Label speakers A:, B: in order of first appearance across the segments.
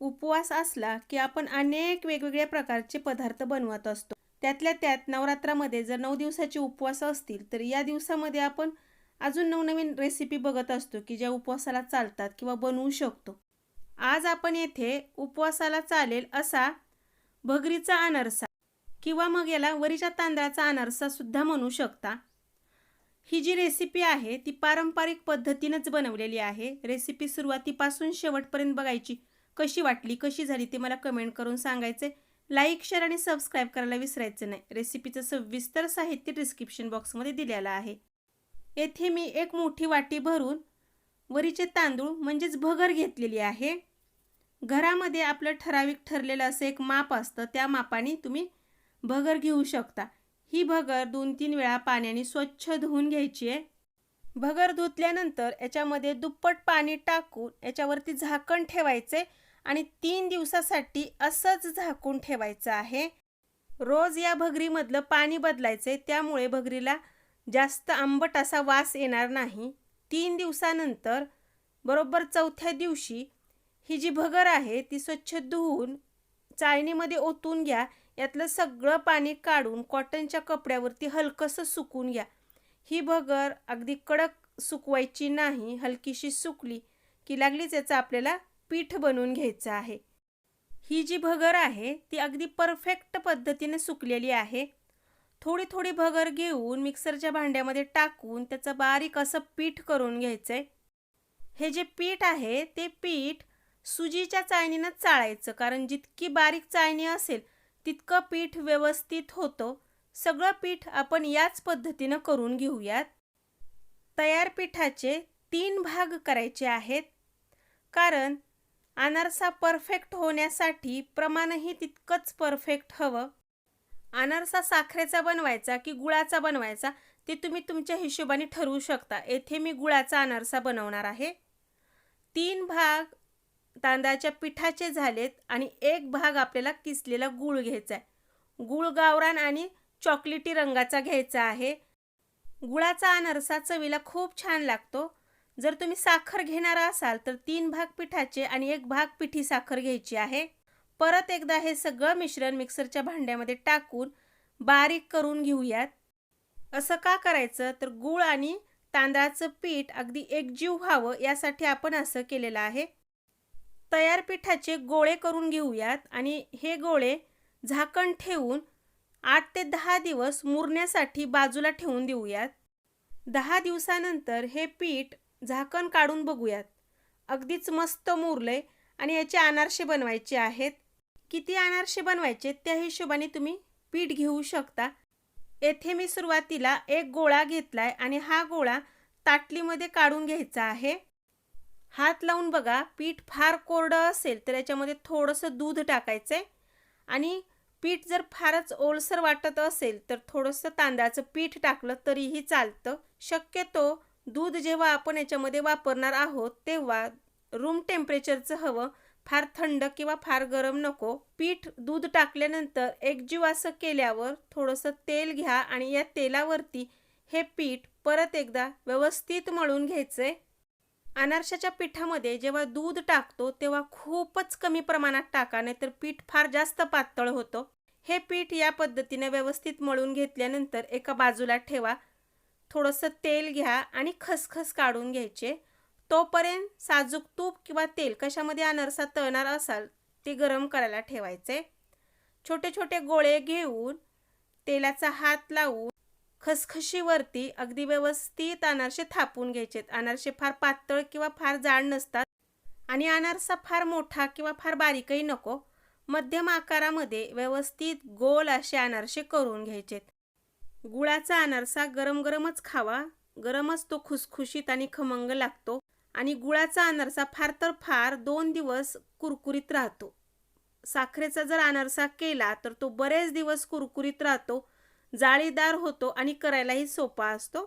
A: उपवास असला की आपण अनेक वेगवेगळ्या प्रकारचे पदार्थ बनवत असतो. त्यातल्या त्यात नवरात्रामध्ये जर नऊ दिवसाचे उपवास असतील तर या दिवसामध्ये आपण अजून नवनवीन रेसिपी बघत असतो की ज्या उपवासाला चालतात किंवा बनवू शकतो. आज आपण येथे उपवासाला चालेल असा भगरीचा अनारसा किंवा मग याला वरीच्या तांदळाचा अनारसा सुद्धा म्हणू शकता. ही जी रेसिपी आहे ती पारंपरिक पद्धतीनंच बनवलेली आहे. रेसिपी सुरुवातीपासून शेवटपर्यंत बघायची कशी वाटली कशी झाली ते मला कमेंट करून सांगायचे. लाईक शेअर आणि सबस्क्राईब करायला विसरायचं नाही. रेसिपीचं सविस्तर साहित्य डिस्क्रिप्शन बॉक्समध्ये दिलेलं आहे. येथे मी एक मोठी वाटी भरून वरीचे तांदूळ म्हणजेच भगर घेतलेली आहे. घरामध्ये आपलं ठराविक ठरलेलं असं एक माप असतं. त्या मापाने तुम्ही भगर घेऊ शकता. ही भगर दोन तीन वेळा पाण्याने स्वच्छ धुवून घ्यायची आहे. भगर धुतल्यानंतर याच्यामध्ये दुप्पट पाणी टाकून याच्यावरती झाकण ठेवायचे. आणि तीन दिवसासाठी असंच झाकून ठेवायचं आहे. रोज या भगरीमधलं पाणी बदलायचे त्यामुळे भगरीला जास्त आंबट असा वास येणार नाही. तीन दिवसानंतर बरोबर चौथ्या दिवशी ही जी भगर आहे ती स्वच्छ धुवून चाळणीमध्ये ओतून घ्या. यातलं सगळं पाणी काढून कॉटनच्या कपड्यावरती हलकंसं सुकून घ्या. ही भगर अगदी कडक सुकवायची नाही हलकीशी सुकली की लागलीच याचा आपल्याला पीठ बनवून घ्यायचं आहे. ही जी भगर आहे ती अगदी परफेक्ट पद्धतीने सुकलेली आहे. थोडी थोडी भगर घेऊन मिक्सरच्या भांड्यामध्ये टाकून त्याचं बारीक असं पीठ करून घ्यायचं आहे हे जे पीठ आहे ते पीठ सुजीच्या चाळणीनं चाळायचं कारण जितकी बारीक चाळणी असेल तितकं पीठ व्यवस्थित होतं. सगळं पीठ आपण याच पद्धतीनं करून घेऊयात. तयार पिठाचे तीन भाग करायचे आहेत. कारण अनारसा परफेक्ट होण्यासाठी प्रमाणही तितकंच परफेक्ट हवं. अनारसा साखरेचा बनवायचा की गुळाचा बनवायचा ते तुम्ही तुमच्या हिशोबाने ठरवू शकता. येथे मी गुळाचा अनारसा बनवणार आहे. तीन भाग तांदळाच्या पिठाचे झालेत आणि एक भाग आपल्याला किसलेला गूळ घ्यायचा आहे. गूळ गावरान आणि चॉकलेटी रंगाचा घ्यायचा आहे. गुळाचा अनारसा चवीला खूप छान लागतो. जर तुम्ही साखर घेणार असाल तर तीन भाग पिठाचे आणि एक भाग पिठी साखर घ्यायची आहे. परत एकदा हे सगळं मिश्रण मिक्सरच्या भांड्यामध्ये टाकून बारीक करून घेऊयात. असं का करायचं? तर गूळ आणि तांदळाचं पीठ अगदी एकजीव व्हावं यासाठी आपण असं केलेलं आहे. तयार पिठाचे गोळे करून घेऊयात आणि हे गोळे झाकण ठेवून आठ ते दहा दिवस मुरण्यासाठी बाजूला ठेवून देऊयात. दहा दिवसानंतर हे पीठ झाकण काढून बघूयात. अगदीच मस्त मुरले आणि याचे अनारसे बनवायचे आहेत. किती अनारसे बनवायचे त्या हिशोबाने तुम्ही पीठ घेऊ शकता. येथे मी सुरुवातीला एक गोळा घेतलाय आणि हा गोळा ताटलीमध्ये काढून घ्यायचा आहे. हात लावून बघा पीठ फार कोरडं असेल तर याच्यामध्ये थोडंसं दूध टाकायचं आहे आणि पीठ जर फारच ओलसर वाटत असेल तर थोडंसं तांदळाचं पीठ टाकलं तरीही चालतं. शक्यतो दूध जेव्हा आपण याच्यामध्ये वापरणार आहोत तेव्हा रूम टेम्परेचरचं हवं. फार थंड किंवा फार गरम नको. पीठ दूध टाकल्यानंतर एकजीव असं केल्यावर थोडंसं तेल घ्या आणि या तेलावरती हे पीठ परत एकदा व्यवस्थित मळून घ्यायचंय. अनारशाच्या पिठामध्ये जेव्हा दूध टाकतो तेव्हा खूपच कमी प्रमाणात टाका नाही तर पीठ फार जास्त पातळ होतं. हे पीठ या पद्धतीने व्यवस्थित मळून घेतल्यानंतर एका बाजूला ठेवा. थोडंसं तेल घ्या आणि खसखस काढून घ्यायचे. तोपर्यंत साजूक तूप किंवा तेल कशामध्ये अनारसा तळणार असाल ते गरम करायला ठेवायचे. छोटे छोटे गोळे घेऊन तेलाचा हात लावून खसखशीवरती अगदी व्यवस्थित अनारसे थापून घ्यायचेत अनारसे फार पातळ किंवा फार जाड नसतात आणि अनारसा फार मोठा किंवा फार बारीकही नको. मध्यम आकारामध्ये व्यवस्थित गोल असे अनारसे करून घ्यायचेत. गुळाचा अनारसा गरम गरमच खावा. गरमच तो खुसखुशीत आणि खमंग लागतो आणि गुळाचा अनारसा फार तर फार दोन दिवस कुरकुरीत राहतो. साखरेचा जर अनारसा केला तर तो बरेच दिवस कुरकुरीत राहतो जाळीदार होतो आणि करायलाही सोपा असतो.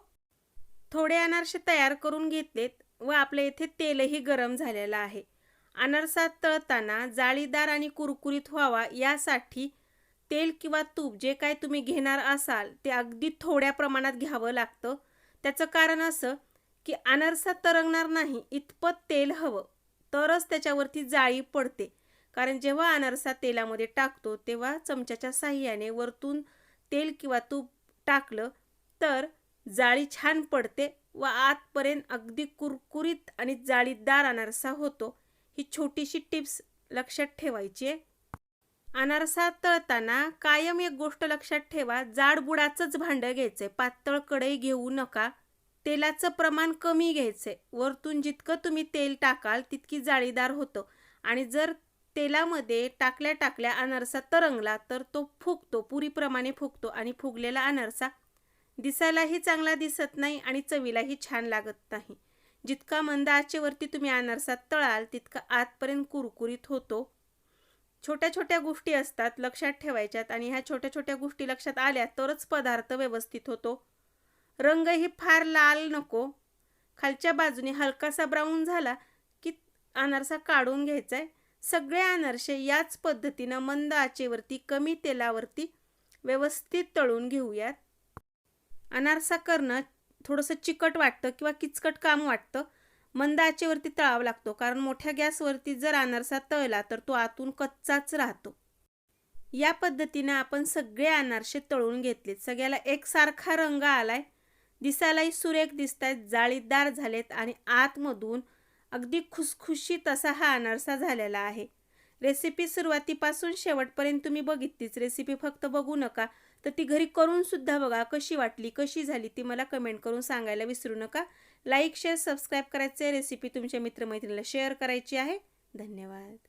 A: थोडे अनारसे तयार करून घेतलेत व आपल्या इथे तेलही गरम झालेलं आहे. अनारसा तळताना जाळीदार आणि कुरकुरीत व्हावा यासाठी तेल किंवा तूप जे काय तुम्ही घेणार असाल ते अगदी थोड्या प्रमाणात घ्यावं लागतं. त्याचं कारण असं की अनारसा तरंगणार नाही इतपत तेल हवं. तरच त्याच्यावरती जाळी पडते. कारण जेव्हा अनारसा तेलामध्ये टाकतो तेव्हा चमच्याच्या साह्याने वरतून तेल किंवा तूप टाकलं तर जाळी छान पडते व आतपर्यंत अगदी कुरकुरीत आणि जाळीदार अनारसा होतो. ही छोटीशी टिप्स लक्षात ठेवायची आहे. अनारसा तळताना कायम एक गोष्ट लक्षात ठेवा जाड बुडाचंच भांडं घ्यायचंय पातळ कढई घेऊ नका. तेलाचं प्रमाण कमी घ्यायचंय वरतून जितकं तुम्ही तेल टाकाल तितकी जाळीदार होतं. आणि जर तेलामध्ये टाकल्या टाकल्या अनारसा तरंगला तर तो फुगतो पुरीप्रमाणे फुगतो आणि फुगलेला अनारसा दिसायलाही चांगला दिसत नाही आणि चवीलाही छान लागत नाही. जितका मंद आचेवरती तुम्ही अनारसा तळाल तितका आतपर्यंत कुरकुरीत होतो. छोट्या छोट्या गोष्टी असतात लक्षात ठेवायच्यात आणि ह्या छोट्या छोट्या गोष्टी लक्षात आल्या तरच पदार्थ व्यवस्थित होतो. रंगही फार लाल नको. खालच्या बाजूने हलकासा ब्राऊन झाला की अनारसा काढून घ्यायचा आहे सगळे अनारसे याच पद्धतीनं मंद आचेवरती कमी तेलावरती व्यवस्थित तळून घेऊयात. अनारसा करणं थोडंसं चिकट वाटतं किंवा किचकट काम वाटतं. मंद आचेवरती तळावा लागतो. कारण मोठ्या गॅसवरती जर अनारसा तळला तर तो आतून कच्चाच राहतो. या पद्धतीनं आपण सगळे अनारसे तळून घेतलेत. सगळ्याला एकसारखा रंग आलाय. दिसायलाही सुरेख दिसत आहेत जाळीदार झालेत आणि आतमधून अगदी खुसखुशीत असा हा अनारसा झालेला आहे. रेसिपी सुरुवातीपासून शेवटपर्यंत तुम्ही बघितलीच. रेसिपी फक्त बघू नका. तर ती घरी करून सुद्धा बघा कशी वाटली कशी झाली ती मला कमेंट करून सांगायला विसरू नका. लाईक शेअर सबस्क्राईब करायचे रेसिपी तुमच्या मित्रमैत्रिणीला शेअर करायची आहे. धन्यवाद.